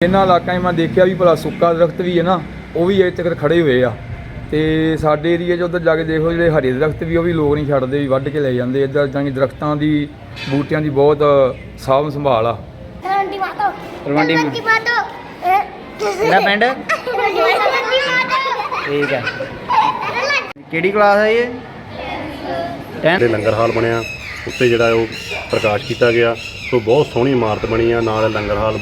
ਇਹਨਾਂ ਇਲਾਕਿਆਂ 'ਚ ਮੈਂ ਦੇਖਿਆ ਵੀ ਭਲਾ ਸੁੱਕਾ ਦਰਖਤ ਵੀ ਹੈ ਨਾ ਉਹ ਵੀ ਇੱਥੇ ਤੱਕ ਖੜੇ ਹੋਏ ਆ। ਤੇ ਸਾਡੇ ਏਰੀਆ 'ਚ ਉੱਧਰ ਜਾ ਕੇ ਦੇਖੋ ਜਿਹੜੇ ਹਰੇ ਦਰਖਤ ਵੀ ਉਹ ਵੀ ਲੋਕ ਨਹੀਂ ਛੱਡਦੇ ਵੀ ਵੱਢ ਕੇ ਲੈ ਜਾਂਦੇ। ਇੱਧਰ ਜਾਨੀ ਦਰਖਤਾਂ ਦੀ ਬੂਟਿਆਂ ਦੀ ਬਹੁਤ ਸਾਂਭ ਸੰਭਾਲ ਆ। ਮਾਤੋ। ਮਾਤੋ। ਕਿਹੜਾ ਪਿੰਡ? ਤਲਵੰਡੀ ਮਾਤੋ। ਠੀਕ ਹੈ ਕਿਹੜੀ ਕਲਾਸ ਹੈ ਇਹ? 10th ਤੇ ਲੰਗਰ ਹਾਲ ਬਣਿਆ। ਉੱਤੇ ਜਿਹੜਾ ਉਹ ਪ੍ਰਕਾਸ਼ ਕੀਤਾ ਗਿਆ। ਸੋ ਬਹੁਤ ਸੋਹਣੀ ਇਮਾਰਤ ਬਣੀ ਆ। ਨਾਲ ਲੰਗਰ ਹਾਲ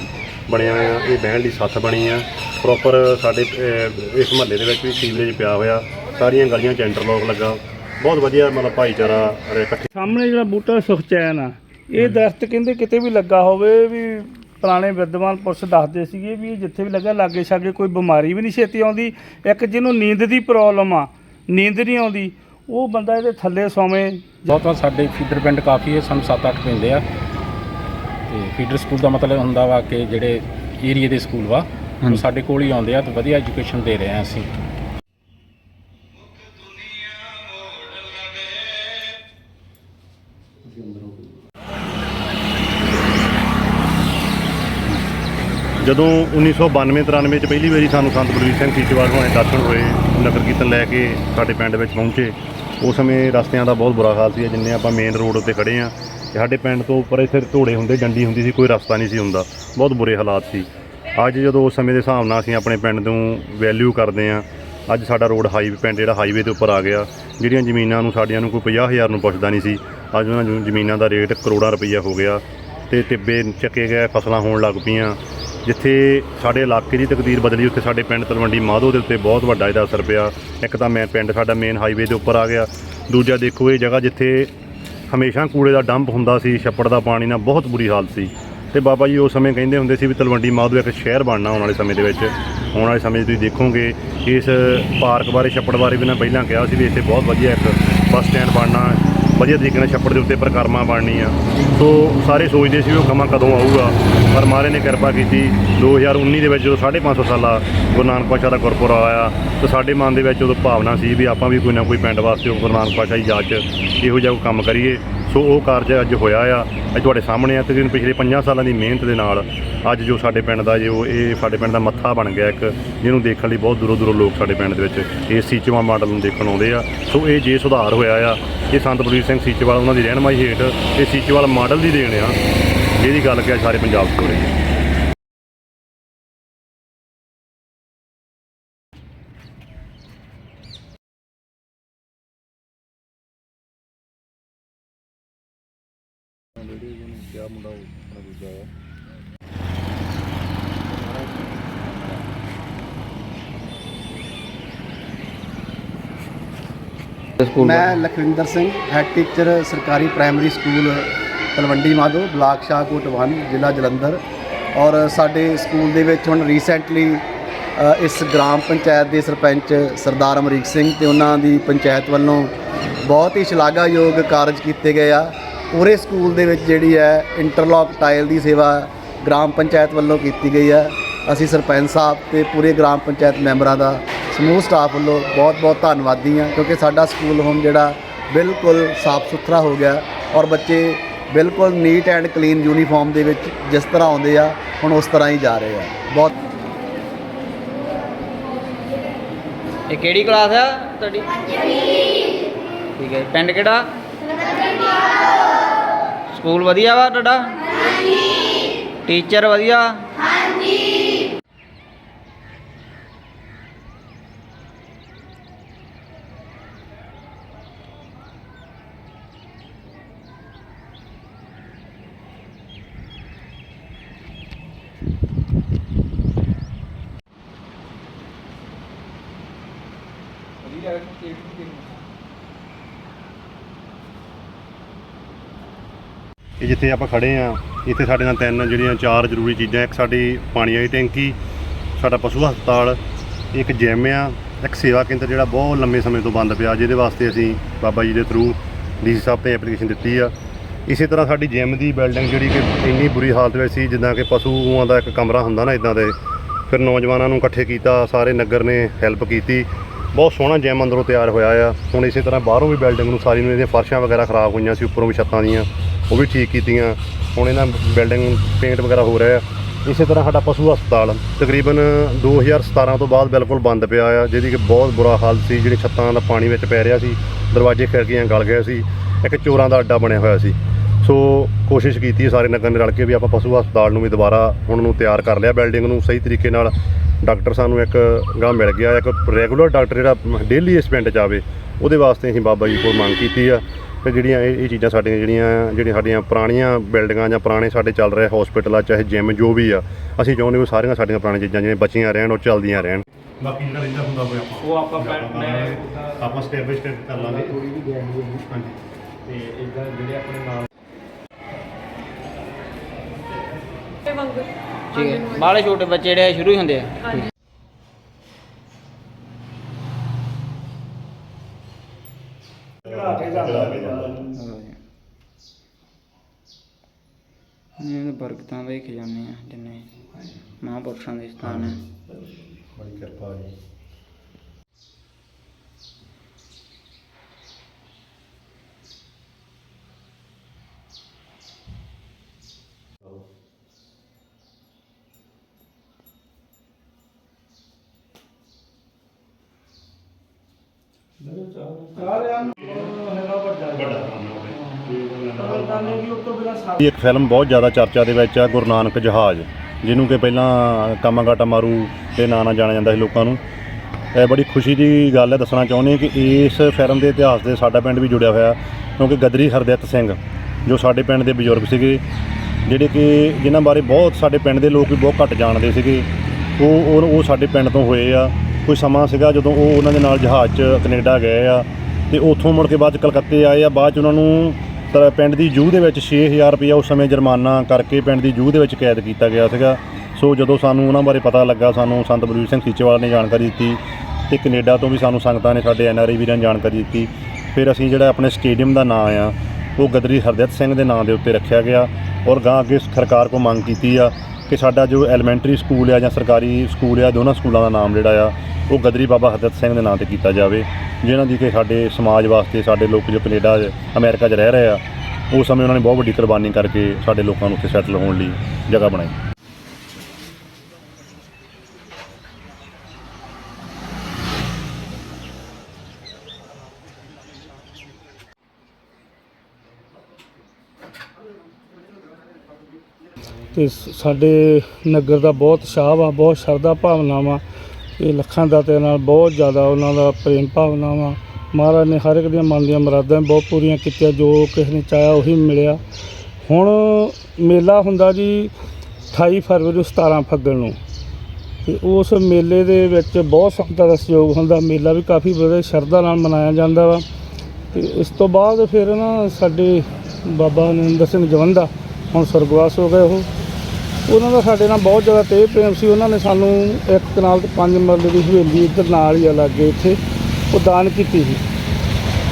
ਬਣਿਆ ਆ ਇਹ ਬਹਿਣ ਲਈ ਸੱਥ ਬਣੀ ਆ। ਪ੍ਰੋਪਰ ਸਾਡੇ ਅਹ, ਇਸ ਮਹੱਲੇ ਦੇ ਵਿੱਚ ਵੀ ਸੀਵਰੇਜ ਪਿਆ ਹੋਇਆ। ਸਾਰੀਆਂ ਗਲੀਆਂ 'ਚ ਇੰਟਰਲੋਕ ਲੱਗਾ। ਬਹੁਤ ਵਧੀਆ ਮਤਲਬ ਭਾਈਚਾਰਾ ਅਰੇ ਇਕੱਠੇ। ਸਾਹਮਣੇ ਜਿਹੜਾ ਬੂਟਾ ਸੁਖਚੈਨ ਆ ਇਹ ਦਰਖਤ ਕਹਿੰਦੇ ਕਿਤੇ ਵੀ ਲੱਗਾ ਹੋਵੇ ਵੀ ਪੁਰਾਣੇ ਵਿਦਵਾਨ ਪੁਰਸ਼ ਦੱਸਦੇ ਸੀਗੇ ਵੀ ਇਹ ਜਿੱਥੇ ਵੀ ਲੱਗਾ ਲਾਗੇ ਛਾਗੇ ਕੋਈ ਬਿਮਾਰੀ ਵੀ ਨਹੀਂ ਛੇਤੀ ਆਉਂਦੀ। ਇੱਕ ਜਿਹਨੂੰ ਨੀਂਦ ਦੀ ਪ੍ਰੋਬਲਮ ਆ ਨੀਂਦ ਨਹੀਂ ਆਉਂਦੀ। ਉਹ ਬੰਦਾ ਇਹਦੇ ਥੱਲੇ ਸੌਵੇਂ। ਬਹੁਤ ਸਾਡੇ ਫੀਡਰ ਪਿੰਡ ਕਾਫੀ ਹੈ ਸਾਨੂੰ 7-8 ਪੈਂਦੇ ਆ। ਤੇ ਫੀਡਰ ਸਕੂਲ ਦਾ ਮਤਲਬ ਹੁੰਦਾ ਵਾ ਕਿ ਜਿਹੜੇ ਏਰੀਏ ਦੇ ਸਕੂਲ ਵਾ ਉਹ ਸਾਡੇ ਕੋਲ ਹੀ ਆਉਂਦੇ ਆ ਤੇ ਵਧੀਆ ਐਜੂਕੇਸ਼ਨ ਦੇ ਰਹੇ ਆ ਅਸੀਂ। ਜਦੋਂ 1992-93 ਚ ਪਹਿਲੀ ਵਾਰੀ ਸਾਨੂੰ ਸੰਤ ਬਲਵੀਰ ਸਿੰਘ ਸੀਚਵਾਲ ਹੋਏ ਦਰਸ਼ਨ ਹੋਏ ਨਗਰ ਕੀਰਤਨ ਲੈ ਕੇ ਸਾਡੇ ਪਿੰਡ ਵਿੱਚ ਪਹੁੰਚੇ ਉਸ ਸਮੇਂ ਰਸਤਿਆਂ ਦਾ ਬਹੁਤ ਬੁਰਾ ਹਾਲ ਸੀ ਜਿੰਨੇ ਆਪਾਂ ਮੇਨ ਰੋਡ ਉੱਤੇ ਖੜੇ ਆ ਤੇ ਸਾਡੇ ਪਿੰਡ ਤੋਂ ਉੱਪਰ ਇੱਥੇ ਧੋੜੇ ਹੁੰਦੇ, ਡੰਡੀ ਹੁੰਦੀ ਸੀ, ਕੋਈ ਰਸਤਾ ਨਹੀਂ ਸੀ ਹੁੰਦਾ। ਬਹੁਤ ਬੁਰੇ ਹਾਲਾਤ ਸੀ। ਅੱਜ ਜਦੋਂ ਉਸ ਸਮੇਂ ਦੇ ਹਿਸਾਬ ਨਾਲ ਅਸੀਂ ਆਪਣੇ ਪਿੰਡ ਨੂੰ ਵੈਲਿਊ ਕਰਦੇ ਆ ਅੱਜ ਸਾਡਾ ਰੋਡ ਹਾਈਵੇ ਪਿੰਡ ਜਿਹੜਾ ਹਾਈਵੇ ਦੇ ਉੱਪਰ ਆ ਗਿਆ, ਜਿਹੜੀਆਂ ਜ਼ਮੀਨਾਂ ਨੂੰ ਸਾਡੀਆਂ ਨੂੰ ਕੋਈ 50000 ਨੂੰ ਪੁੱਛਦਾ ਨਹੀਂ ਸੀ, ਅੱਜ ਉਹਨਾਂ ਜ਼ਮੀਨਾਂ ਦਾ ਰੇਟ ਕਰੋੜਾਂ ਰੁਪਈਆ ਹੋ ਗਿਆ ਤੇ ਟਿੱਬੇ ਚੱਕੇ ਗਏ, ਫਸਲਾਂ ਹੋਣ ਲੱਗ ਪਈਆਂ। ਜਿੱਥੇ ਸਾਡੇ ਇਲਾਕੇ ਦੀ ਤਕਦੀਰ ਬਦਲੀ, ਉੱਥੇ ਸਾਡੇ ਪਿੰਡ ਤਲਵੰਡੀ ਮਾਧੋ ਦੇ ਉੱਤੇ ਬਹੁਤ ਵੱਡਾ ਇਹਦਾ ਅਸਰ ਪਿਆ। ਇੱਕ ਤਾਂ ਮੈਂ ਪਿੰਡ ਸਾਡਾ ਮੇਨ ਹਾਈਵੇ ਦੇ ਉੱਪਰ ਆ ਗਿਆ। ਦੂਜਾ ਦੇਖੋ ਇਹ ਜਗ੍ਹਾ ਜਿੱਥੇ ਹਮੇਸ਼ਾ ਕੂੜੇ ਦਾ ਡੰਪ ਹੁੰਦਾ ਸੀ, ਛੱਪੜ ਦਾ ਪਾਣੀ ਨਾਲ ਬਹੁਤ ਬੁਰੀ ਹਾਲਤ ਸੀ। ਤੇ ਬਾਬਾ ਜੀ ਉਸ ਸਮੇਂ ਕਹਿੰਦੇ ਹੁੰਦੇ ਸੀ ਵੀ ਤਲਵੰਡੀ ਮਾਧੋ ਇੱਕ ਸ਼ਹਿਰ ਬਣਨਾ ਆਉਣ ਵਾਲੇ ਸਮੇਂ ਦੇ ਵਿੱਚ। ਆਉਣ ਵਾਲੇ ਸਮੇਂ 'ਚ ਤੁਸੀਂ ਦੇਖੋਗੇ, ਇਸ ਪਾਰਕ ਬਾਰੇ ਛੱਪੜ ਬਾਰੇ ਵੀ ਮੈਂ ਪਹਿਲਾਂ ਕਿਹਾ ਸੀ ਵੀ ਇੱਥੇ ਬਹੁਤ ਵਧੀਆ ਇੱਕ ਬੱਸ ਸਟੈਂਡ ਬਣਨਾ ਵਧੀਆ ਤਰੀਕੇ ਨਾਲ ਛੱਪੜ ਦੇ ਉੱਤੇ ਪਰਿਕਰਮਾ ਬਣਨੀ ਆ ਸੋ ਸਾਰੇ ਸੋਚਦੇ ਸੀ ਵੀ ਉਹ ਸਮਾਂ ਕਦੋਂ ਆਊਗਾ। ਪਰ ਮਹਾਰਾਜ ਨੇ ਕਿਰਪਾ ਕੀਤੀ। 2019 ਦੇ ਵਿੱਚ ਜਦੋਂ 550 ਸਾਲਾ ਗੁਰੂ ਨਾਨਕ ਪਾਤਸ਼ਾਹ ਦਾ ਗੁਰਪੁਰਬ ਆਇਆ, ਤਾਂ ਸਾਡੇ ਮਨ ਦੇ ਵਿੱਚ ਉਦੋਂ ਭਾਵਨਾ ਸੀ ਵੀ ਆਪਾਂ ਵੀ ਕੋਈ ਨਾ ਕੋਈ ਪਿੰਡ ਵਾਸਤੇ ਗੁਰੂ ਨਾਨਕ ਪਾਤਸ਼ਾਹ ਦੀ ਯਾਦ 'ਚ ਇਹੋ ਜਿਹਾ ਕੋਈ ਕੰਮ ਕਰੀਏ। ਸੋ ਉਹ ਕਾਰਜ ਅੱਜ ਹੋਇਆ ਆ ਅੱਜ ਤੁਹਾਡੇ ਸਾਹਮਣੇ ਆ ਤਕਰੀਬਨ ਪਿਛਲੇ 50 ਸਾਲਾਂ ਦੀ ਮਿਹਨਤ ਦੇ ਨਾਲ ਅੱਜ ਜੋ ਸਾਡੇ ਪਿੰਡ ਦਾ ਜੋ ਇਹ ਸਾਡੇ ਪਿੰਡ ਦਾ ਮੱਥਾ ਬਣ ਗਿਆ ਇੱਕ, ਜਿਹਨੂੰ ਦੇਖਣ ਲਈ ਬਹੁਤ ਦੂਰੋਂ ਦੂਰੋਂ ਲੋਕ ਸਾਡੇ ਪਿੰਡ ਦੇ ਵਿੱਚ ਇਸ ਸੀਚਵਾ ਮਾਡਲ ਨੂੰ ਦੇਖਣ ਆਉਂਦੇ ਆ। ਸੋ ਇਹ ਜੇ ਸੁਧਾਰ ਹੋਇਆ ਆ, ਇਹ ਸੰਤ ਬਲਵੀਰ ਸਿੰਘ ਸੀਚੇਵਾਲ, ਉਹਨਾਂ ਦੀ ਰਹਿਨਮਾਈ ਹੇਠ ਇਹ ਸੀਚੇਵਾਲ ਮਾਡਲ ਦੀ ਦੇਣ ਆ, ਜਿਹਦੀ ਗੱਲ ਕਿ ਸਾਰੇ ਪੰਜਾਬ 'ਚ ਹੋ ਰਹੀ ਹੈ। ਸਕੂਲ ਮੈਂ ਲਖਵਿੰਦਰ ਸਿੰਘ ਹੈਡ ਟੀਚਰ ਸਰਕਾਰੀ primary school Talwandi Madho block Shahkot 1 ਜ਼ਿਲ੍ਹਾ ਜਲੰਧਰ। ਔਰ ਸਾਡੇ ਸਕੂਲ ਦੇ ਵਿੱਚ ਹੁਣ ਰੀਸੈਂਟਲੀ ਇਸ ਗ੍ਰਾਮ ਪੰਚਾਇਤ ਦੇ ਸਰਪੰਚ ਸਰਦਾਰ ਅਮਰੀਕ ਸਿੰਘ ਤੇ ਉਹਨਾਂ ਦੀ ਪੰਚਾਇਤ ਵੱਲੋਂ ਬਹੁਤ ਹੀ ਸ਼ਲਾਘਾਯੋਗ ਕਾਰਜ ਕੀਤੇ ਗਏ ਆ। ਪੂਰੇ ਸਕੂਲ ਦੇ ਵਿੱਚ ਜਿਹੜੀ ਹੈ ਇੰਟਰਲੌਕ ਟਾਇਲ ਦੀ ਸੇਵਾ ਗ੍ਰਾਮ ਪੰਚਾਇਤ ਵੱਲੋਂ ਕੀਤੀ ਗਈ ਹੈ। ਅਸੀਂ ਸਰਪੰਚ ਸਾਹਿਬ ਤੇ ਪੂਰੇ ਗ੍ਰਾਮ ਪੰਚਾਇਤ ਮੈਂਬਰਾਂ ਦਾ ਸਮੂਹ ਸਟਾਫ ਵੱਲੋਂ ਬਹੁਤ-ਬਹੁਤ ਧੰਨਵਾਦੀ ਹਾਂ ਕਿਉਂਕਿ ਸਾਡਾ ਸਕੂਲ ਹੁਣ ਜਿਹੜਾ ਬਿਲਕੁਲ ਸਾਫ਼ ਸੁਥਰਾ ਹੋ ਗਿਆ ਔਰ ਬੱਚੇ ਬਿਲਕੁਲ ਨੀਟ ਐਂਡ ਕਲੀਨ ਯੂਨੀਫਾਰਮ ਦੇ ਵਿੱਚ ਜਿਸ ਤਰ੍ਹਾਂ ਆਉਂਦੇ ਆ ਹੁਣ ਉਸ ਤਰ੍ਹਾਂ ਹੀ ਜਾ ਰਹੇ ਆ। ਬਹੁਤ ਇਹ ਕਿਹੜੀ ਕਲਾਸ ਆ ਤੁਹਾਡੀ? ਠੀਕ ਹੈ। ਪਿੰਡ ਕਿਹੜਾ? ਸਕੂਲ ਵਧੀਆ ਵਾ ਤੁਹਾਡਾ? ਹਾਂਜੀ ਟੀਚਰ ਵਧੀਆ? ਇਹ ਜਿੱਥੇ ਆਪਾਂ ਖੜੇ ਆ, ਇੱਥੇ ਸਾਡੇ ਨਾਲ ਤਿੰਨ ਜਿਹੜੀਆਂ ਚਾਰ ਜ਼ਰੂਰੀ ਚੀਜ਼ਾਂ, ਇੱਕ ਸਾਡੀ ਪਾਣੀ ਵਾਲੀ ਟੈਂਕੀ, ਸਾਡਾ ਪਸ਼ੂ ਹਸਪਤਾਲ, ਇੱਕ ਜਿਮ ਆ, ਇੱਕ ਸੇਵਾ ਕੇਂਦਰ ਜਿਹੜਾ ਬਹੁਤ ਲੰਮੇ ਸਮੇਂ ਤੋਂ ਬੰਦ ਪਿਆ, ਜਿਹਦੇ ਵਾਸਤੇ ਅਸੀਂ ਬਾਬਾ ਜੀ ਦੇ ਥਰੂ ਡੀਸੀ ਸਾਹਿਬ ਤੇ ਐਪਲੀਕੇਸ਼ਨ ਦਿੱਤੀ ਆ। ਇਸੇ ਤਰ੍ਹਾਂ ਸਾਡੀ ਜਿਮ ਦੀ ਬਿਲਡਿੰਗ ਜਿਹੜੀ ਕਿ ਇੰਨੀ ਬੁਰੀ ਹਾਲਤ ਵਿੱਚ ਸੀ, ਜਿੱਦਾਂ ਕਿ ਪਸ਼ੂਆਂ ਦਾ ਇੱਕ ਕਮਰਾ ਹੁੰਦਾ ਨਾ ਇਦਾਂ ਦੇ, ਫਿਰ ਨੌਜਵਾਨਾਂ ਨੂੰ ਇਕੱਠੇ ਕੀਤਾ, ਸਾਰੇ ਨਗਰ ਨੇ ਹੈਲਪ ਕੀਤੀ। ਬਹੁਤ ਸੋਹਣਾ ਜਿਮ ਅੰਦਰੋਂ ਤਿਆਰ ਹੋਇਆ ਆ। ਹੁਣ ਇਸੇ ਤਰ੍ਹਾਂ ਬਾਹਰੋਂ ਵੀ ਬਿਲਡਿੰਗ ਨੂੰ ਸਾਰੀ ਨੂੰ ਇਹਦੀਆਂ ਫਰਸ਼ਾਂ ਵਗੈਰਾ ਖਰਾਬ ਹੋਈਆਂ ਸੀ, ਉੱਪਰੋਂ ਵੀ ਛੱਤਾਂ ਦੀਆਂ। ਉਹ ਵੀ ਠੀਕ ਕੀਤੀਆਂ। ਹੁਣ ਇਹਨਾਂ ਬਿਲਡਿੰਗ ਪੇਂਟ ਵਗੈਰਾ ਹੋ ਰਿਹਾ ਇਸੇ ਤਰ੍ਹਾਂ ਸਾਡਾ ਪਸ਼ੂ ਹਸਪਤਾਲ, ਤਕਰੀਬਨ 2017 ਤੋਂ ਬਾਅਦ ਬਿਲਕੁਲ ਬੰਦ ਪਿਆ ਆ, ਜਿਹਦੀ ਕਿ ਬਹੁਤ ਬੁਰਾ ਹਾਲ ਸੀ, ਜਿਹੜੀ ਛੱਤਾਂ ਦਾ ਪਾਣੀ ਵਿੱਚ ਪੈ ਰਿਹਾ ਸੀ, ਦਰਵਾਜ਼ੇ ਖਿੜਕੀਆਂ ਗਲ ਗਏ ਸੀ, ਇੱਕ ਚੋਰਾਂ ਦਾ ਅੱਡਾ ਬਣਿਆ ਹੋਇਆ ਸੀ। ਸੋ ਕੋਸ਼ਿਸ਼ ਕੀਤੀ ਹੈ ਸਾਰੇ ਨਗਰ ਨੇ ਰਲ ਕੇ ਵੀ ਆਪਾਂ ਪਸ਼ੂ ਹਸਪਤਾਲ ਨੂੰ ਵੀ ਦੁਬਾਰਾ ਹੁਣ ਨੂੰ ਤਿਆਰ ਕਰ ਲਿਆ ਬਿਲਡਿੰਗ ਨੂੰ। ਸਹੀ ਤਰੀਕੇ ਨਾਲ ਡਾਕਟਰ ਸਾਨੂੰ ਇੱਕ ਗਾਂ ਮਿਲ ਗਿਆ, ਇੱਕ ਰੈਗੂਲਰ ਡਾਕਟਰ ਜਿਹੜਾ ਡੇਲੀ ਇਸ ਪਿੰਡ 'ਚ ਆਵੇ, ਉਹਦੇ ਵਾਸਤੇ ਅਸੀਂ ਬਾਬਾ ਜੀ ਕੋਲ ਮੰਗ ਕੀਤੀ ਆ। ਤੇ ਜਿਹੜੀਆਂ ਇਹ ਇਹ ਚੀਜ਼ਾਂ ਸਾਡੀਆਂ ਜਿਹੜੀਆਂ ਜਿਹੜੀਆਂ ਸਾਡੀਆਂ ਪੁਰਾਣੀਆਂ ਬਿਲਡਿੰਗਾਂ ਜਾਂ ਪੁਰਾਣੇ ਸਾਡੇ ਚੱਲ ਰਹੇ ਹਸਪੀਟਲ ਆ ਚਾਹੇ ਜਿਮ ਜੋ ਵੀ ਆ ਅਸੀਂ ਚਾਹੁੰਦੇ ਹਾਂ ਸਾਰੀਆਂ ਸਾਡੀਆਂ ਪੁਰਾਣੀਆਂ ਚੀਜ਼ਾਂ ਜਿਵੇਂ ਬਚੀਆਂ ਰਹਿਣ ਉਹ ਚੱਲਦੀਆਂ ਰਹਿਣ। ਬਾਕੀ ਜਿਹੜਾ ਰਹਿੰਦਾ ਹੁੰਦਾ ਹੋਇਆ ਉਹ ਆਪਾਂ ਆਪਾਂ ਸਟੈਪ ਬਾਈ ਸਟੈਪ ਕਰ ਲਾਂਗੇ। ਹਾਂਜੀ। ਤੇ ਇਦਾਂ ਜਿਹੜੇ ਆਪਣੇ ਨਾਲ ਠੀਕ ਹੈ। ਬਾਲੇ ਛੋਟੇ ਬੱਚੇ ਜਿਹੜੇ ਸ਼ੁਰੂ ਹੀ ਹੁੰਦੇ ਆ ਇਹ ਹੀ ਖਜ਼ਾਨੇ ਆ ਜਿੰਨੇ ਮਹਾਂਪੁਰਸ਼ਾਂ ਦੇ ਸਥਾਨ ਹੈ ਬੜੀ ਕਿਰਪਾ ਜੀ। ਸਾਰਿਆਂ ਨੂੰ ਹੈਗਾ ਵੱਡਾ ਵੱਡਾ ਇੱਕ ਫਿਲਮ ਬਹੁਤ ਜ਼ਿਆਦਾ ਚਰਚਾ ਦੇ ਵਿੱਚ ਆ, ਗੁਰੂ ਨਾਨਕ ਜਹਾਜ਼, ਜਿਹਨੂੰ ਕਿ ਪਹਿਲਾਂ ਕਾਮਾਗਾਟਾ ਮਾਰੂ ਦੇ ਨਾਂ ਨਾਲ ਜਾਣਿਆ ਜਾਂਦਾ ਸੀ ਲੋਕਾਂ ਨੂੰ। ਇਹ ਬੜੀ ਖੁਸ਼ੀ ਦੀ ਗੱਲ ਹੈ, ਦੱਸਣਾ ਚਾਹੁੰਦੇ ਕਿ ਇਸ ਫਿਲਮ ਦੇ ਇਤਿਹਾਸ ਦੇ ਸਾਡਾ ਪਿੰਡ ਵੀ ਜੁੜਿਆ ਹੋਇਆ, ਕਿਉਂਕਿ ਗਦਰੀ ਹਰਦਿੱਤ ਸਿੰਘ, ਜੋ ਸਾਡੇ ਪਿੰਡ ਦੇ ਬਜ਼ੁਰਗ ਸੀਗੇ, ਜਿਹੜੇ ਕਿ ਜਿਨ੍ਹਾਂ ਬਾਰੇ ਬਹੁਤ ਸਾਡੇ ਪਿੰਡ ਦੇ ਲੋਕ ਵੀ ਬਹੁਤ ਘੱਟ ਜਾਣਦੇ ਸੀਗੇ ਉਹ ਉਹ ਸਾਡੇ ਪਿੰਡ ਤੋਂ ਹੋਏ ਆ। ਕੋਈ ਸਮਾਂ ਸੀਗਾ ਜਦੋਂ ਉਹ ਉਹਨਾਂ ਦੇ ਨਾਲ ਜਹਾਜ਼ 'ਚ ਕੈਨੇਡਾ ਗਏ ਆ, ਤੇ ਉੱਥੋਂ ਮੁੜ ਕੇ ਬਾਅਦ 'ਚ ਕਲਕੱਤੇ ਆਏ ਆ, ਬਾਅਦ 'ਚ ਉਹਨਾਂ ਨੂੰ ਤਾਂ ਪਿੰਡ ਦੀ ਜੂਹ ਦੇ ਵਿੱਚ 6000 ਰੁਪਇਆ ਉਸ ਸਮੇਂ ਜੁਰਮਾਨਾ ਕਰਕੇ ਪਿੰਡ ਦੀ ਜੂਹ ਦੇ ਵਿੱਚ ਕੈਦ ਕੀਤਾ ਗਿਆ ਸੀਗਾ। ਸੋ ਜਦੋਂ ਸਾਨੂੰ ਉਹਨਾਂ ਬਾਰੇ ਪਤਾ ਲੱਗਾ, ਸਾਨੂੰ ਸੰਤ ਬਲਵੀਰ ਸਿੰਘ ਸੀਚੇਵਾਲ ਨੇ ਜਾਣਕਾਰੀ ਦਿੱਤੀ ਤੇ ਕੈਨੇਡਾ ਤੋਂ ਵੀ ਸਾਨੂੰ ਸੰਗਤਾਂ ਨੇ ਸਾਡੇ ਐਨਆਰਆਈ ਵੀਰਾਂ ਨੇ ਜਾਣਕਾਰੀ ਦਿੱਤੀ। ਫਿਰ ਅਸੀਂ ਜਿਹੜਾ ਆਪਣੇ ਸਟੇਡੀਅਮ ਦਾ ਨਾਂ ਆ, ਉਹ ਗਦਰੀ ਹਰਦਿੱਤ ਸਿੰਘ ਦੇ ਨਾਂ ਦੇ ਉੱਤੇ ਰੱਖਿਆ ਗਿਆ ਔਰ ਗਾਂ ਅੱਗੇ ਸਰਕਾਰ ਕੋ ਮੰਗ ਕੀਤੀ ਆ ਕਿ ਸਾਡਾ ਜੋ ਐਲੀਮੈਂਟਰੀ ਸਕੂਲ ਆ ਜਾਂ ਸਰਕਾਰੀ ਸਕੂਲ ਆ, ਦੋਨਾਂ ਸਕੂਲਾਂ ਦਾ ਨਾਮ ਜਿਹੜਾ ਆ, ਉਹ ਗਦਰੀ ਬਾਬਾ ਹਰਦਿੱਤ ਸਿੰਘ ਦੇ ਨਾਂ ਤੇ ਕੀਤਾ ਜਾਵੇ, ਜਿਨ੍ਹਾਂ ਦੀ ਕਿ ਸਾਡੇ ਸਮਾਜ ਵਾਸਤੇ, ਸਾਡੇ ਲੋਕ ਜੋ ਕੈਨੇਡਾ, ਅਮਰੀਕਾ 'ਚ ਰਹਿ ਰਹੇ ਆ ਉਸ ਸਮੇਂ ਉਹਨਾਂ ਨੇ ਬਹੁਤ ਵੱਡੀ ਕੁਰਬਾਨੀ ਕਰਕੇ ਸਾਡੇ ਲੋਕਾਂ ਨੂੰ ਉੱਥੇ ਸੈਟਲ ਹੋਣ ਲਈ ਜਗ੍ਹਾ ਬਣਾਈ। ਤੇ ਸਾਡੇ ਨਗਰ ਦਾ ਬਹੁਤ ਸ਼ਾਹ ਵਾ ਬਹੁਤ ਸ਼ਰਧਾ ਭਾਵਨਾ ਵਾ ਇਹ ਲੱਖਾਂ ਦਾ ਦਾਤਿਆਂ ਨਾਲ ਬਹੁਤ ਜ਼ਿਆਦਾ ਉਹਨਾਂ ਦਾ ਪ੍ਰੇਮ ਭਾਵਨਾ ਵਾ ਮਹਾਰਾਜ ਨੇ ਹਰ ਇੱਕ ਦੀਆਂ ਮਨ ਦੀਆਂ ਮੁਰਾਦਾਂ ਬਹੁਤ ਪੂਰੀਆਂ ਕੀਤੀਆਂ, ਜੋ ਕਿਸੇ ਨੇ ਚਾਹਿਆ ਉਹੀ ਮਿਲਿਆ। ਹੁਣ ਮੇਲਾ ਹੁੰਦਾ ਜੀ 28 ਫਰਵਰੀ ਨੂੰ 17 ਫੱਗਣ ਨੂੰ। ਤੇ ਉਸ ਮੇਲੇ ਦੇ ਵਿੱਚ ਬਹੁਤ ਸੰਗਤਾਂ ਦਾ ਸਹਿਯੋਗ ਹੁੰਦਾ, ਮੇਲਾ ਵੀ ਕਾਫੀ ਵਧੀਆ ਸ਼ਰਧਾ ਨਾਲ ਮਨਾਇਆ ਜਾਂਦਾ ਵਾ। ਤੇ ਇਸ ਤੋਂ ਬਾਅਦ ਫਿਰ ਨਾ ਸਾਡੇ ਬਾਬਾ ਨਰਿੰਦਰ ਸਿੰਘ ਜਵੰਦਾ, ਹੁਣ ਸਰਗਵਾਸ ਹੋ ਗਏ ਉਹ। ਉਹਨਾਂ ਦਾ ਸਾਡੇ ਨਾਲ ਬਹੁਤ ਜ਼ਿਆਦਾ ਤੇਜ਼ ਪ੍ਰੇਮ ਸੀ। ਉਹਨਾਂ ਨੇ ਸਾਨੂੰ ਇੱਕ ਕਨਾਲ ਤੇ ਪੰਜ ਮਰਲੇ ਦੀ ਹਵੇਲੀ ਇੱਧਰ ਨਾਲ ਹੀ ਆ ਲਾਗੇ ਇੱਥੇ, ਉਹ ਦਾਨ ਕੀਤੀ ਸੀ।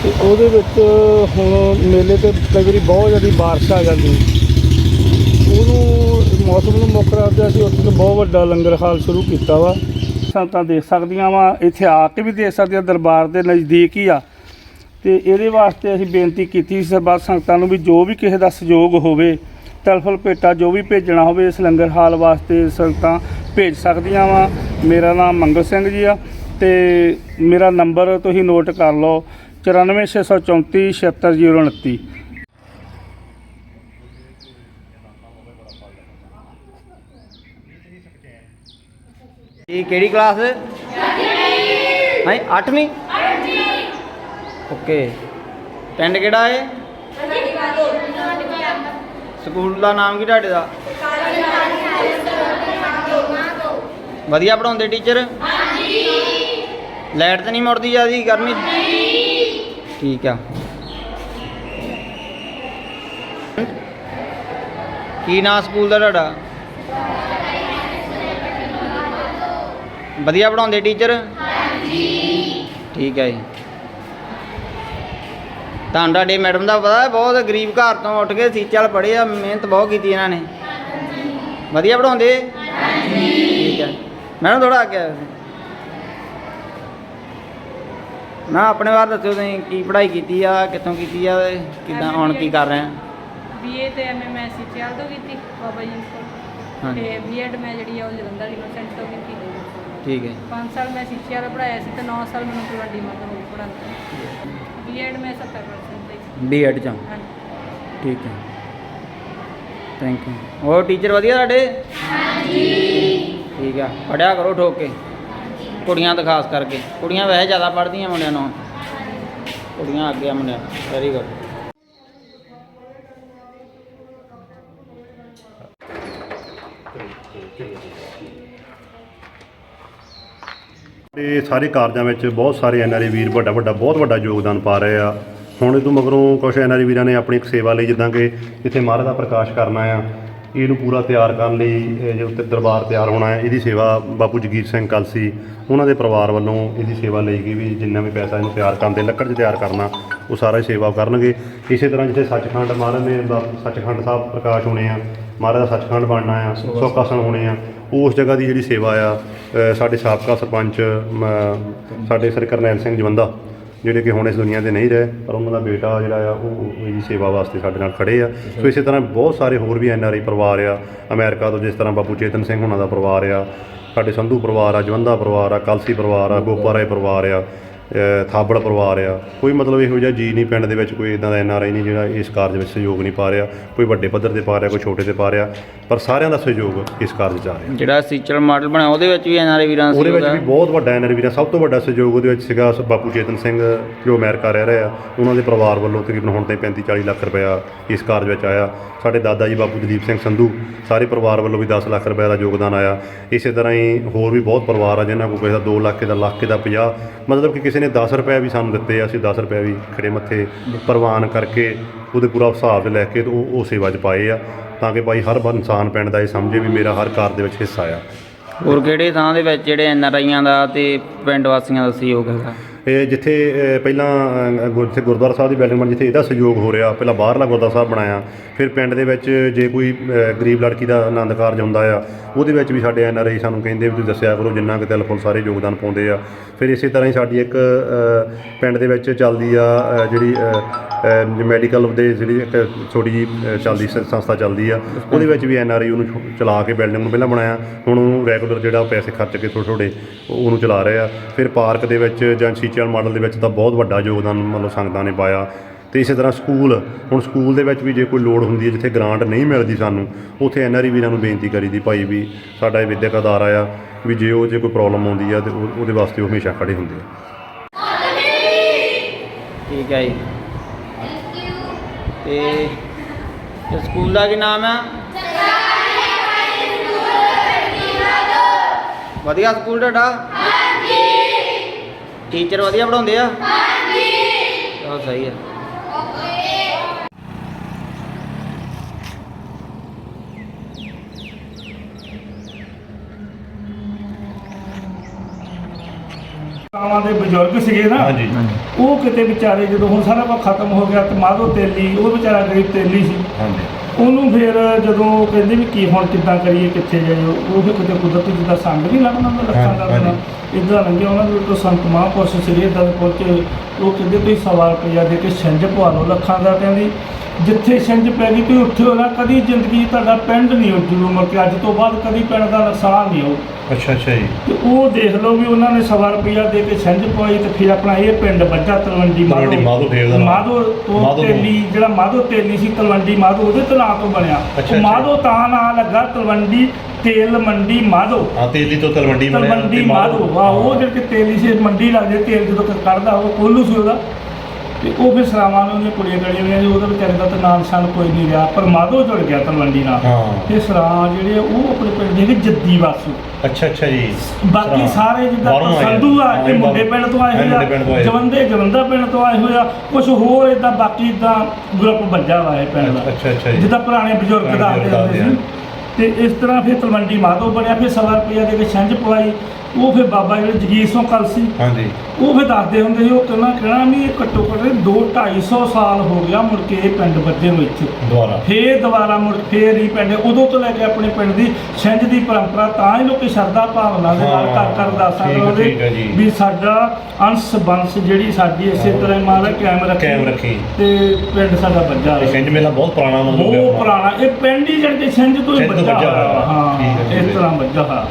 ਤੇ ਉਹਦੇ ਵਿੱਚ ਹੁਣ ਮੇਲੇ ਤੇ ਕਈ ਵਾਰੀ ਬਹੁਤ ਜ਼ਿਆਦਾ ਬਾਰਿਸ਼ ਆ ਜਾਂਦੀ। ਉਹਨੂੰ ਮੌਸਮ ਨੂੰ ਮੁੱਖ ਰੱਖਦੇ ਅਸੀਂ ਉੱਥੇ ਬਹੁਤ ਵੱਡਾ ਲੰਗਰ ਹਾਲ ਸ਼ੁਰੂ ਕੀਤਾ ਵਾ। ਸੰਗਤਾਂ ਦੇਖ ਸਕਦੀਆਂ ਵਾ, ਇੱਥੇ ਆ ਕੇ ਵੀ ਦੇਖ ਸਕਦੀਆਂ ਦਰਬਾਰ ਦੇ ਨਜ਼ਦੀਕ ਹੀ ਆ। ਤੇ ਇਹਦੇ ਵਾਸਤੇ ਅਸੀਂ ਬੇਨਤੀ ਕੀਤੀ ਸੀ ਸਰਬੱਤ ਸੰਗਤਾਂ ਨੂੰ ਵੀ ਜੋ ਵੀ ਕਿਸੇ ਦਾ ਸਹਿਯੋਗ ਹੋਵੇ ਤਲਫਲ ਭੇਟਾ ਜੋ ਵੀ ਭੇਜਣਾ ਹੋਵੇ ਇਸ ਲੰਗਰ ਹਾਲ ਵਾਸਤੇ ਸੰਗਤਾਂ ਭੇਜ ਸਕਦੀਆਂ ਵਾ। ਮੇਰਾ ਨਾਮ ਮੰਗਲ ਸਿੰਘ ਜੀ ਆ ਤੇ ਮੇਰਾ ਨੰਬਰ ਤੁਸੀਂ ਨੋਟ ਕਰ ਲਓ 94634 76029 ਇਹ ਕਿਹੜੀ ਕਲਾਸ? ਹੈ 8ਵੀਂ ਓਕੇ। ਪਿੰਡ ਕਿਹੜਾ ਹੈ? ਸਕੂਲ ਦਾ ਨਾਮ ਕੀ ਤੁਹਾਡੇ ਦਾ? ਵਧੀਆ ਪੜਾਉਂਦੇ ਟੀਚਰ? ਹਾਂਜੀ ਲਾਈਟ ਤਾਂ ਨਹੀਂ ਮੁੜਦੀ ਜਿਆਦੀ ਗਰਮੀ ਠੀਕ ਆ। ਕੀ ਨਾਂ ਸਕੂਲ ਦਾ ਤੁਹਾਡਾ? ਵਧੀਆ ਪੜਾਉਂਦੇ ਟੀਚਰ? ਹਾਂਜੀ ਠੀਕ ਹੈ ਜੀ। ਤੁਹਾਨੂੰ ਤੁਹਾਡੇ ਮੈਡਮ ਦਾ ਪਤਾ ਬਹੁਤ ਗਰੀਬ ਘਰ ਤੋਂ ਉੱਠ ਕੇ ਸੀਚਲ ਪੜ੍ਹੇ ਆ ਮਿਹਨਤ ਬਹੁਤ ਕੀਤੀ ਇਹਨਾਂ ਨੇ। ਵਧੀਆ ਪੜਾਉਂਦੇ ਹਾਂਜੀ ਠੀਕ ਹੈ। ਮੈਡਮ ਥੋੜਾ ਅੱਗੇ। ਮੈਂ ਆਪਣੇ ਬਾਰੇ ਦੱਸਿਓ ਤੁਸੀਂ ਕੀ ਪੜ੍ਹਾਈ ਕੀਤੀ ਆ ਕਿੱਥੋਂ ਕੀਤੀ ਆ ਕਿੱਦਾਂ ਹੁਣ ਕੀ ਕਰ ਰਹੇ ਆ? ਬੀਏ ਤੇ ਐਮਏ ਮੈਂ ਸੀਚਿਆਲ ਤੋਂ ਕੀਤੀ ਬਾਬਾ ਜੀ ਕੋਲ। ਤੇ ਬੀਐਡ ਮੈਂ ਜਿਹੜੀ ਆ ਉਹ ਜਲੰਧਰ ਯੂਨੀਵਰਸਿਟੀ ਤੋਂ ਕੀਤੀ। ਠੀਕ ਹੈ। 5 ਸਾਲ ਮੈਂ ਦਾ ਪੜਾਇਆ ਸੀ ਤੇ 9 ਸਾਲ ਮੈਨੂੰ ਤਲਵੰਡੀ ਮਾਤਾ ਨੂੰ ਪੜਾਉਂਦਾ ਬੀਐਡ ਮੈਂ 70% ਲਈ। ਬੀਐਡ ਚ ਹਾਂਜੀ। ਠੀਕ ਹੈ। ਥੈਂਕ ਯੂ ਹੋਰ ਟੀਚਰ ਵਧੀਆ ਤੁਹਾਡੇ? ਹਾਂਜੀ। ਠੀਕ ਆ। ਪੜਿਆ ਕਰੋ ਠੋਕ ਕੇ। ਕੁੜੀਆਂ ਤਾਂ ਖਾਸ ਕਰਕੇ। ਕੁੜੀਆਂ ਵੈਸੇ ਜ਼ਿਆਦਾ ਪੜ੍ਹਦੀਆਂ ਮੁੰਡਿਆਂ ਨੂੰ ਕੁੜੀਆਂ ਅੱਗੇ ਆ ਮੁੰਡਿਆਂ। ਵੈਰੀ ਗੁੱਡ ਇਹ ਸਾਰੇ ਕਾਰਜਾਂ ਵਿੱਚ ਬਹੁਤ ਸਾਰੇ ਐਨਆਰਆਈ ਵੀਰ ਵੱਡਾ ਵੱਡਾ, ਬਹੁਤ ਵੱਡਾ ਯੋਗਦਾਨ ਪਾ ਰਹੇ ਆ। ਹੁਣ ਇਹ ਤੋਂ ਮਗਰੋਂ ਕੁਝ ਐਨਆਰਆਈ ਵੀਰਾਂ ਨੇ ਆਪਣੀ ਇੱਕ ਸੇਵਾ ਲਈ ਜਿੱਦਾਂ ਕਿ ਜਿੱਥੇ ਮਹਾਰਾਜ ਦਾ ਪ੍ਰਕਾਸ਼ ਕਰਨਾ ਆ ਇਹਨੂੰ ਪੂਰਾ ਤਿਆਰ ਕਰਨ ਲਈ, ਇਹ ਉੱਤੇ ਦਰਬਾਰ ਤਿਆਰ ਹੋਣਾ ਹੈ, ਇਹਦੀ ਸੇਵਾ ਬਾਪੂ ਜਗੀਰ ਸਿੰਘ ਕਲਸੀ, ਉਹਨਾਂ ਦੇ ਪਰਿਵਾਰ ਵੱਲੋਂ ਇਹਦੀ ਸੇਵਾ ਲਈ ਗਈ ਵੀ ਜਿੰਨਾ ਵੀ ਪੈਸਾ ਇਹਨੂੰ ਤਿਆਰ ਕਰਨ ਦੇ, ਲੱਕੜ 'ਚ ਤਿਆਰ ਕਰਨਾ, ਉਹ ਸਾਰਾ ਹੀ ਸੇਵਾ ਕਰਨਗੇ। ਇਸੇ ਤਰ੍ਹਾਂ ਜਿੱਥੇ ਸੱਚਖੰਡ ਮਹਾਰਾਜ ਨੇ ਦਾ ਸੱਚਖੰਡ ਸਾਹਿਬ ਪ੍ਰਕਾਸ਼ ਹੋਣੇ ਆ, ਮਹਾਰਾਜ ਦਾ ਸੱਚਖੰਡ ਬਣਨਾ ਆ ਸੁੱਖ ਆਸਣ ਹੋਣੇ ਆ, ਉਸ ਜਗ੍ਹਾ ਦੀ ਜਿਹੜੀ ਸੇਵਾ ਆ ਸਾਡੇ ਸਾਬਕਾ ਸਰਪੰਚ ਸਾਡੇ ਸਰ ਕਰਨੈਲ ਸਿੰਘ ਜਵੰਦਾ ਜਿਹੜੇ ਕਿ ਹੁਣ ਇਸ ਦੁਨੀਆ ਤੇ ਨਹੀਂ ਰਹੇ ਪਰ ਉਹਨਾਂ ਦਾ ਬੇਟਾ ਜਿਹੜਾ ਆ ਉਹ ਇਹਦੀ ਸੇਵਾ ਵਾਸਤੇ ਸਾਡੇ ਨਾਲ ਖੜੇ ਆ। ਸੋ ਇਸੇ ਤਰ੍ਹਾਂ ਬਹੁਤ ਸਾਰੇ ਹੋਰ ਵੀ ਐਨਆਰਆਈ ਪਰਿਵਾਰ ਆ ਅਮਰੀਕਾ ਤੋਂ ਜਿਸ ਤਰ੍ਹਾਂ ਬਾਪੂ ਚੇਤਨ ਸਿੰਘ ਉਹਨਾਂ ਦਾ ਪਰਿਵਾਰ ਆ ਸਾਡੇ ਸੰਧੂ ਪਰਿਵਾਰ ਆ ਜਵੰਦਾ ਪਰਿਵਾਰ ਆ ਕਲਸੀ ਪਰਿਵਾਰ ਆ ਗੋਪਾ ਰਾਏ ਪਰਿਵਾਰ ਆ ਅ, ਥਾਬੜ ਪਰਿਵਾਰ ਆ। ਕੋਈ ਮਤਲਬ ਇਹੋ ਜਿਹਾ ਜੀ ਨਹੀਂ ਪਿੰਡ ਦੇ ਵਿੱਚ ਕੋਈ ਇਦਾਂ ਦਾ ਐਨਆਰਆਈ ਨਹੀਂ ਜਿਹੜਾ ਇਸ ਕਾਰਜ ਵਿੱਚ ਸਹਿਯੋਗ ਨਹੀਂ ਪਾ ਰਿਹਾ। ਕੋਈ ਵੱਡੇ ਪੱਧਰ ਤੇ ਪਾ ਰਿਹਾ ਕੋਈ ਛੋਟੇ ਤੇ ਪਾ ਰਿਹਾ ਪਰ ਸਾਰਿਆਂ ਦਾ ਸਹਿਯੋਗ ਇਸ ਕਾਰਜ 'ਚ ਆ ਰਿਹਾ। ਜਿਹੜਾ ਸੀਚਲ ਮਾਡਲ ਬਣਿਆ ਉਹਦੇ ਵਿੱਚ ਵੀ ਐਨਆਰਆਈ ਵੀਰਾਂ ਦਾ ਉਹਦੇ ਵਿੱਚ ਵੀ। ਬਹੁਤ ਵੱਡਾ ਐਨਆਰਆਈ ਵੀਰਾਂ ਸਭ ਤੋਂ ਵੱਡਾ ਸਹਿਯੋਗ ਉਹਦੇ ਵਿੱਚ ਸੀਗਾ ਸ- ਬਾਪੂ ਚੇਤਨ ਸਿੰਘ ਜੋ ਅਮਰੀਕਾ ਰਹਿ ਰਹੇ। ਆ ਉਹਨਾਂ ਦੇ ਪਰਿਵਾਰ ਵੱਲੋਂ ਤਕਰੀਬਨ ਹੁਣ ਤਾਈਂ 35 40 ਲੱਖ ਰੁਪਇਆ ਇਸ ਕਾਰਜ ਵਿੱਚ ਆਇਆ। ਸਾਡੇ ਦਾਦਾ ਜੀ ਬਾਪੂ ਦਲੀਪ ਸਿੰਘ ਸੰਧੂ ਸਾਰੇ ਪਰਿਵਾਰ ਵੱਲੋਂ ਵੀ 10 ਲੱਖ ਰੁਪਏ ਦਾ ਯੋਗਦਾਨ ਆਇਆ। ਇਸੇ ਤਰ੍ਹਾਂ ਹੀ ਹੋਰ ਵੀ ਬਹੁਤ ਪਰਿਵਾਰ ਆ ਜਿਨ੍ਹਾਂ ਕੋਲ ਕਿਸੇ ਦਾ 2 ਲੱਖ ਦਾ ਲੱਖ ਦਾ 50 ਮਤਲਬ ਕਿ ਕਿਸੇ ਨੇ 10 ਰੁਪਏ ਵੀ ਸਾਨੂੰ ਦਿੱਤੇ ਆ ਅਸੀਂ 10 ਰੁਪਏ ਵੀ ਖੜੇ ਮੱਥੇ ਪ੍ਰਵਾਨ ਕਰਕੇ ਉਹਦੇ ਪੂਰਾ ਹਿਸਾਬ ਲੈ ਕੇ ਤੇ ਉਹ ਉਹ ਸੇਵਾ 'ਚ ਪਾਏ ਆ, ਤਾਂ ਕਿ ਭਾਈ ਹਰ ਬ- ਇਨਸਾਨ ਪਿੰਡ ਦਾ ਇਹ ਸਮਝੇ ਵੀ ਮੇਰਾ ਹਰ ਕਾਰ ਦੇ ਵਿੱਚ ਹਿੱਸਾ ਆ। ਹੋਰ ਕਿਹੜੇ ਥਾਂ ਦੇ ਵਿੱਚ ਜਿਹੜੇ ਐੱਨ ਆਰ ਆਈਆਂ ਦਾ ਤੇ ਪਿੰਡ ਵਾਸੀਆਂ ਦਾ ਸਹਿਯੋਗ ਹੈਗਾ? ਜਿੱਥੇ ਪਹਿਲਾਂ ਗੁਰ- ਜਿੱਥੇ ਗੁਰਦੁਆਰਾ ਸਾਹਿਬ ਦੀ ਬਿਲਡਿੰਗ ਬਣ, ਜਿੱਥੇ ਇਹਦਾ ਸਹਿਯੋਗ ਹੋ ਰਿਹਾ, ਪਹਿਲਾਂ ਬਾਹਰਲਾ ਗੁਰਦੁਆਰਾ ਸਾਹਿਬ ਬਣਾਇਆ, ਫਿਰ ਪਿੰਡ ਦੇ ਵਿੱਚ ਜੇ ਕੋਈ ਗਰੀਬ ਲੜਕੀ ਦਾ ਆਨੰਦ ਕਾਰਜ ਹੁੰਦਾ ਆ, ਉਹਦੇ ਵਿੱਚ ਵੀ ਸਾਡੇ ਐਨ ਆਰ ਆਈ ਸਾਨੂੰ ਕਹਿੰਦੇ ਵੀ ਤੁਸੀਂ ਦੱਸਿਆ ਕਰੋ, ਜਿੰਨਾ ਕਿ ਤਿਲ ਫੁੱਲ ਸਾਰੇ ਯੋਗਦਾਨ ਪਾਉਂਦੇ ਆ। ਫਿਰ ਇਸੇ ਤਰ੍ਹਾਂ ਹੀ ਸਾਡੀ ਇੱਕ ਪਿੰਡ ਦੇ ਵਿੱਚ ਚੱਲਦੀ ਆ ਜਿਹੜੀ ਮੈਡੀਕਲ ਦੇ ਜਿਹੜੀ ਇੱਕ ਛੋਟੀ ਜੀ ਚੱਲਦੀ ਸ- ਸੰਸਥਾ ਚੱਲਦੀ ਆ, ਉਹਦੇ ਵਿੱਚ ਵੀ ਐਨ ਆਰ ਆਈ ਉਹਨੂੰ ਛੋ- ਚਲਾ ਕੇ ਬਿਲਡਿੰਗ ਨੂੰ ਪਹਿਲਾਂ ਬਣਾਇਆ। ਹੁਣ ਉਹਨੂੰ ਰੈਗੂਲਰ ਜਿਹੜਾ ਉਹ ਪੈਸੇ ਖਰਚ ਕੇ ਥੋੜ੍ਹੇ ਥੋੜ੍ਹੇ ਉਹਨੂੰ ਚਲਾ ਰਹੇ। ਆ ਫਿਰ ਪਾਰਕ ਦੇ ਵਿੱਚ ਜਾਂ ਸੀਚਲ ਮਾਡਲ ਦੇ ਵਿੱਚ ਤਾਂ ਬਹੁਤ ਵੱਡਾ ਯੋਗਦਾਨ ਮਤਲਬ ਸੰਗਤਾਂ ਨੇ ਪਾਇਆ। ਤੇ ਇਸੇ ਤਰ੍ਹਾਂ ਸਕੂਲ ਹੁਣ ਸਕੂਲ ਦੇ ਵਿੱਚ ਵੀ ਜੇ ਕੋਈ ਲੋੜ ਹੁੰਦੀ ਹੈ, ਜਿੱਥੇ ਗ੍ਰਾਂਟ ਨਹੀਂ ਮਿਲਦੀ ਸਾਨੂੰ, ਉੱਥੇ ਐਨ ਆਰ ਆਈ ਵੀਰਾਂ ਨੂੰ ਬੇਨਤੀ ਕਰੀਦੀ ਭਾਈ ਵੀ ਸਾਡਾ ਇਹ ਵਿਦਿਅਕ ਅਦਾਰਾ ਆ, ਵੀ ਜੇ ਉਹ ਜੇ ਕੋਈ ਪ੍ਰੋਬਲਮ ਆਉਂਦੀ ਆ ਤੇ ਉਹ- ਉਹਦੇ ਵਾਸਤੇ ਉਹ ਹਮੇਸ਼ਾ ਖੜੇ ਹੁੰਦੇ ਆ। ਠੀਕ ਹੈ ਜੀ। ਤੇ ਤੇ ਸਕੂਲ ਦਾ ਕੀ ਨਾਮ ਆ ਵਧੀਆ ਸਕੂਲ ਤੁਹਾਡਾ? ਹਾਂਜੀ। ਟੀਚਰ ਵਧੀਆ ਪੜਾਉਂਦੇ ਆ? ਹਾਂਜੀ। ਚਲੋ ਸਹੀ ਆ ਆਵਾਂ ਦੇ ਬਜ਼ੁਰਗ ਸੀਗੇ ਨਾ ਹਾਂਜੀ। ਉਹ ਕਿਤੇ ਵਿਚਾਰੇ ਜਦੋਂ ਹੁਣ ਸਾਰਾ ਕੁਝ ਖਤਮ ਹੋ ਗਿਆ ਤੇ ਮਾਧੋ ਤੇਲੀ ਉਹ ਵਿਚਾਰਾ ਗਰੀਬ ਤੇਲੀ ਸੀ। ਹਾਂਜੀ। ਉਹਨੂੰ ਫਿਰ ਜਦੋਂ ਉਹ ਕਹਿੰਦੇ ਵੀ ਕੀ ਹੁਣ ਕਿੱਦਾਂ ਕਰੀਏ ਕਿੱਥੇ ਜਾਈਏ ਉਹ ਫਿਰ ਕਿਤੇ ਕੁਦਰਤੀ ਜਿੱਦਾਂ ਸੰਗ ਨਹੀਂ ਲੱਗਦਾ ਹੁੰਦਾ ਲੱਖਾਂ ਦਾ ਦਿਨ ਇਦਾਂ ਲੰਘਿਆ ਉਹਨਾਂ ਦੇ ਕੋਲ ਸੰਤ ਮਹਾਂਪੁਰਸ਼ ਸ੍ਰੀ ਇਦਾਂ ਦੇ ਪਹੁੰਚੇ ਉਹ ਕਹਿੰਦੇ ਤੁਸੀਂ ਸਵਾ ਰੁਪਈਆ ਦੇ ਕੇ ਛਿੰਝ ਪਵਾ ਲਓ ਲੱਖਾਂ ਦਾ ਕਹਿੰਦੀ ਜਿੱਥੇ ਛਿੰਝ ਪੈ ਗਈ ਤੁਸੀਂ ਉੱਥੇ ਹੋਣਾ ਕਦੀ ਜ਼ਿੰਦਗੀ ਤੁਹਾਡਾ ਪਿੰਡ ਨਹੀਂ ਉੱਜੜੂ ਮੁੜ ਕੇ ਅੱਜ ਤੋਂ ਬਾਅਦ ਕਦੀ ਪਿੰਡ ਦਾ ਨੁਕਸਾਨ ਨਹੀਂ ਹੋਊ। ਅੱਛਾ ਅੱਛਾ ਜੀ। ਤੇ ਉਹ ਦੇਖ ਲਓ ਵੀ ਉਹਨਾਂ ਨੇ ਸਵਾ ਰੁਪਈਆ ਦੇ ਕੇ ਛਿੰਝ ਪਵਾਈ ਤੇ ਫਿਰ ਆਪਣਾ ਇਹ ਪਿੰਡ ਬੱਜਾ ਤਲਵੰਡੀ ਤਲਵੰਡੀ ਮਾਧੋ ਫੇਰ ਦਾ ਨਾਮ। ਮਾਧੋ ਤੋਂ ਮਾਧੋ ਤੋਂ। ਤੇਲੀ ਜਿਹੜਾ ਮਾਧੋ ਤੇਲੀ ਸੀ ਤਲਵੰਡੀ ਮਾਧੋ ਉਹਦੇ ਤੋਂ ਨਾਂ ਤੋਂ ਬਣਿਆ। ਅੱਛਾ, ਉਹ ਅੱਛਾ। ਮਾਧੋ ਤਾਂ ਨਾਂ ਲੱਗਾ ਤਲਵੰਡੀ ਤੇਲ ਮੰਡੀ ਮਾਧੋ। ਹਾਂ ਤੇਲੀ ਤੋਂ ਤਲਵੰਡੀ ਤਲਵੰਡੀ ਮਾਧੋ। ਵਾਹ ਉਹ ਜਿਹੜੀ ਤੇਲੀ ਸੀ ਮੰਡੀ ਲੱਗਦੀ ਤੇਲ ਜਦੋਂ ਕੱਢਦਾ ਉਹ ਕੋਲੂ ਸੀ ਉਹਦਾ। ਤੇ ਉਹ ਫਿਰ ਸਰਾਵਾਂ ਨੂੰ ਉਹਨੇ ਕੁੜੀਆਂ ਕੜੀਆਂ ਹੋਈਆਂ ਸੀ ਉਹਦਾ ਵਿਚਾਰੇ ਦਾ ਤਾਂ ਨਾਂ ਨਿਸ਼ਾਨ ਕੋਈ ਨਹੀਂ ਰਿਹਾ ਪਰ ਮਾਧੋ ਜੁੜ ਗਿਆ ਤਲਵੰਡੀ ਨਾਲ। ਹਾਂ। ਤੇ ਸਰਾਂ ਜਿਹੜੇ ਉਹ ਆਪਣੇ ਪਿੰਡ ਦੇ ਹੈਗੇ ਜੱਦੀ ਵਾਸੂ। ਅੱਛਾ ਅੱਛਾ ਜੀ। ਬਾਕੀ ਸਰਾਂ। ਸਾਰੇ ਜਿੱਦਾਂ ਬਾਹਰੋਂ ਆਏ ਆ। ਸੰਧੂ ਆ ਹਾਂ, ਇਹ ਮੁੰਡੇ ਪਿੰਡ ਤੋਂ ਆਏ ਹੋਏ ਮੁੰਡੇ ਪਿੰਡ ਤੋਂ ਆ ਆਏ। ਜਵੰਦੇ ਜਵੰਦਾ ਪਿੰਡ ਤੋਂ ਆਏ ਹੋਏ ਆ ਕੁਝ ਹੋਰ ਇਦਾਂ ਬਾਕੀ ਇਦਾਂ ਗਰੁੱਪ ਵੱਜਾ ਵਾ ਇਹ ਪਿੰਡ ਦਾ। ਅੱਛਾ ਅੱਛਾ ਜੀ। ਜਿੱਦਾਂ ਪੁਰਾਣੇ ਬਜ਼ੁਰਗ ਪੁਰਾਣੇ ਦੱਸਦੇ ਬਜ਼ੁਰਗ ਹੁੰਦੇ ਸੀ ਤੇ ਇਸ ਤਰ੍ਹਾਂ ਫਿਰ ਤਲਵੰਡੀ ਮਾਧੋ ਬਣਿਆ ਫਿਰ ਸਵਾ ਰੁਪਈਆ ਦੇ ਕੇ ਛੰਝ ਪਵਾਈ ਉਹ ਫਿਰ ਬਾਬਾ ਜਿਹੜੇ ਜਗੀਰ ਸਿੰਘ ਕਲ ਸੀ ਹਾਂਜੀ ਉਹ ਫਿਰ ਦੱਸਦੇ ਹੁੰਦੇ ਸੀ ਉਹ ਕਹਿੰਦਾ ਕਹਿਣਾ ਵੀ ਇਹ ਘੱਟੋ ਘੱਟ 2 250 ਸਾਲ ਹੋ ਗਿਆ ਮੁੜ ਕੇ ਇਹ ਪਿੰਡ ਬੱਜੇ ਨੂੰ ਇੱਥੇ ਦੁਆਰਾ ਫੇਰ ਦੁਬਾਰਾ ਮੁੜ ਫੇਰ ਹੀ ਪਿੰਡ ਉਦੋਂ ਤੋਂ ਲੈ ਕੇ ਆਪਣੇ ਪਿੰਡ ਦੀ ਛਿੰਝ ਦੀ ਪਰੰਪਰਾ ਤਾਂ ਹੀ ਲੋਕੀ ਸ਼ਰਧਾ ਭਾਵਨਾ ਦੇ ਨਾਲ ਹਾਂ, ਕਰ ਕਰ ਦੱਸ ਠੀਕ ਹੈ, ਸਕਦੇ ਠੀਕ ਹੈ ਜੀ। ਵੀ ਸਾਡਾ ਅੰਸ਼ ਬੰਸ ਜਿਹੜੀ ਸਾਡੀ ਇਸੇ ਤਰ੍ਹਾਂ ਹੀ ਮਹਾਰਾਜ ਕਾਇਮ ਰੱਖੀ ਕਾਇਮ ਰੱਖੀ। ਤੇ ਪਿੰਡ ਸਾਡਾ ਬੱਜਾ ਇਹ ਸਿੰਜ ਮੇਲਾ ਬਹੁਤ ਪੁਰਾਣਾ ਮਤਲਬ ਬਹੁਤ ਪੁਰਾਣਾ ਇਹ ਪਿੰਡ ਹੀ ਜਿਹੜੇ ਛਿੰਝ ਤੋਂ ਹੀ ਛਿੰਝ ਤੋਂ ਬੱਜਾ ਬੱਝਾ ਹੋਇਆ ਵਾ। ਹੋਇਆ। ਠੀਕ ਹੈ, ਹਾਂ ਇਸ ਹੈ। ਤਰ੍ਹਾਂ ਬੱਜਾ ਹੋਇਆ